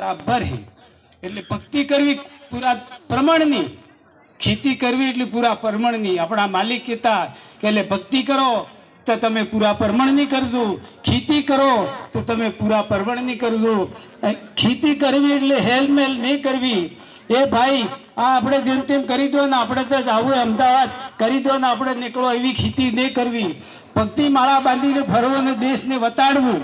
બરાબર એટલે ભક્તિ કરવી પૂરા પ્રમાણની, ખેતી કરવી એટલે પૂરા પ્રમાણની. આપણા માલિક કહેતા કે એટલે ભક્તિ કરો તો તમે પૂરા પ્રમાણની કરજો. ખેતી કરો તો તમે પૂરા પ્રમાણની કરજો. ખેતી કરવી એટલે હેલમેલ નહીં કરવી. એ ભાઈ, આ આપણે જેમ તેમ કરી દો ને આપણે તો આવું અમદાવાદ. કરી દો ને આપણે નીકળો એવી ખેતી નહીં કરવી. ભક્તિ માળા બાંધીને ફરવો ને દેશને વતાડવું.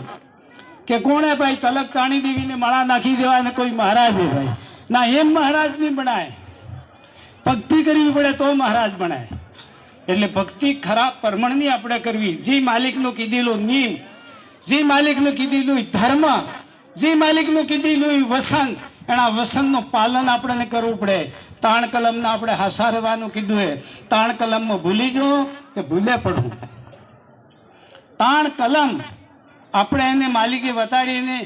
કે કોણે ભાઈ તલક તાણી દેવીને માળા નાખી દેવા ને કોઈ મહારાજ ભાઈ? ના, એમ મહારાજ નહીં બનાય ભક્તિ કરવી પડે તો મહારાજ બનાય એટલે ભક્તિ ખરાબ પરમણની આપણે કરવી. જે માલિકનું કીધેલું નિયમ, જે માલિકનું કીધેલું ધર્મ, જે માલિકનું કીધેલું વસંત એના વસંતનું પાલન આપણને કરવું પડે. તાણ કલમને આપણે હસારવાનું કીધું એ તાણ કલમમાં ભૂલી જવું તે ભૂલે પડવું. તાણ કલમ આપણે એને માલિકે વતાડીને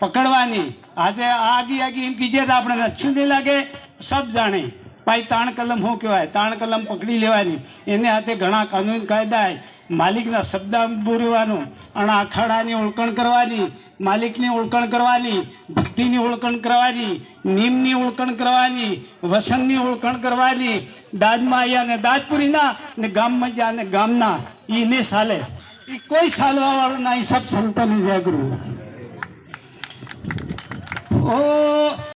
પકડવાની. આજે આગી આગી એમ કીજે તો આપણે અચ્છું નહીં લાગે, સબ જાણે. ભાઈ, તાણ કલમ શું કહેવાય? તાણ કલમ પકડી લેવાની. એને હાથે ઘણા કાનૂન કાયદા માલિકના શબ્દ બોલવાનું અને અખાડાની ઓળખણ કરવાની, માલિકની ઓળખણ કરવાની, ભક્તિની ઓળખણ કરવાની, નિમની ઓળખણ કરવાની, વસનની ઓળખણ કરવાની દાદમાં આવ્યા ને દાદપુરીના ને ગામમાં જ્યાં ને ગામના એને સાલે. કોઈ સાલવા વાળું ના એ સબ સંતોની જાગૃત ઓ